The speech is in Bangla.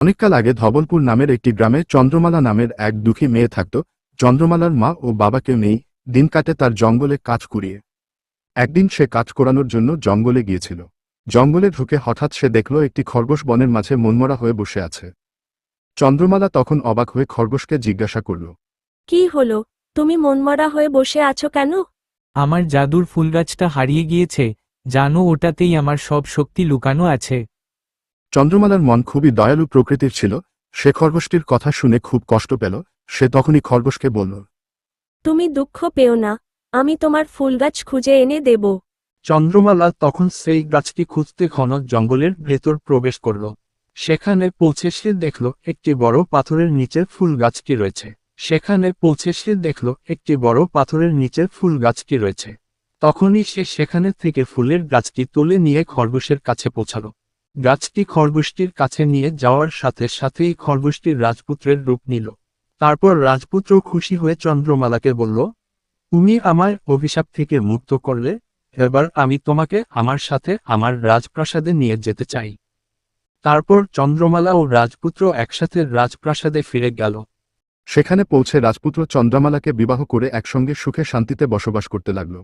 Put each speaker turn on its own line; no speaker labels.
অনেককাল আগে ধবলপুর নামের একটি গ্রামে চন্দ্রমালা নামের এক দুঃখী মেয়ে থাকত। চন্দ্রমালার মা ও বাবা কেউ নেই। দিন কাটে তার জঙ্গলে কাজ কুড়িয়ে। একদিন সে কাজ করানোর জন্য জঙ্গলে গিয়েছিল। জঙ্গলে ঢুকে হঠাৎ সে দেখল একটি খরগোশ বনের মাঝে মনমরা হয়ে বসে আছে। চন্দ্রমালা তখন অবাক হয়ে খরগোশকে জিজ্ঞাসা করল
কি হলো? তুমি মনমরা হয়ে বসে আছো কেন?
আমার জাদুর ফুলগাছটা হারিয়ে গিয়েছে। জানো ওটাতেই আমার সব শক্তি লুকানো আছে।
চন্দ্রমালার মন খুবই দয়ালু প্রকৃতির ছিল সে খরগোশটির কথা শুনে খুব কষ্ট পেল সে তখনই খরগোশকে বলল
তুমি দুঃখ পেও না আমি তোমার ফুলগাছ খুঁজে এনে দেব।
চন্দ্রমালা তখন সেই গাছটি খুঁজতে ঘন জঙ্গলের ভেতর প্রবেশ করল। সেখানে পৌঁছে সে দেখল একটি বড় পাথরের নিচে ফুল গাছটি রয়েছে। সেখানে পৌঁছে সে দেখল একটি বড় পাথরের নিচে ফুল গাছটি রয়েছে। তখনই সে সেখানে থেকে ফুলের গাছটি তুলে নিয়ে খরগোশের কাছে পৌঁছাল। গাছটি খরগোশটির কাছে নিয়ে যাওয়ার সাথে সাথেই খরগোশটির রাজপুত্রের রূপ নিল। তারপর রাজপুত্র খুশি হয়ে চন্দ্রমালাকে বলল, তুমি আমায় অভিশাপ থেকে মুক্ত করলে, এবার আমি তোমাকে আমার সাথে আমার রাজপ্রাসাদে নিয়ে যেতে চাই। তারপর চন্দ্রমালা ও রাজপুত্র একসাথে রাজপ্রাসাদে ফিরে গেল।
সেখানে পৌঁছে রাজপুত্র চন্দ্রমালাকে বিবাহ করে একসঙ্গে সুখে শান্তিতে বসবাস করতে লাগল।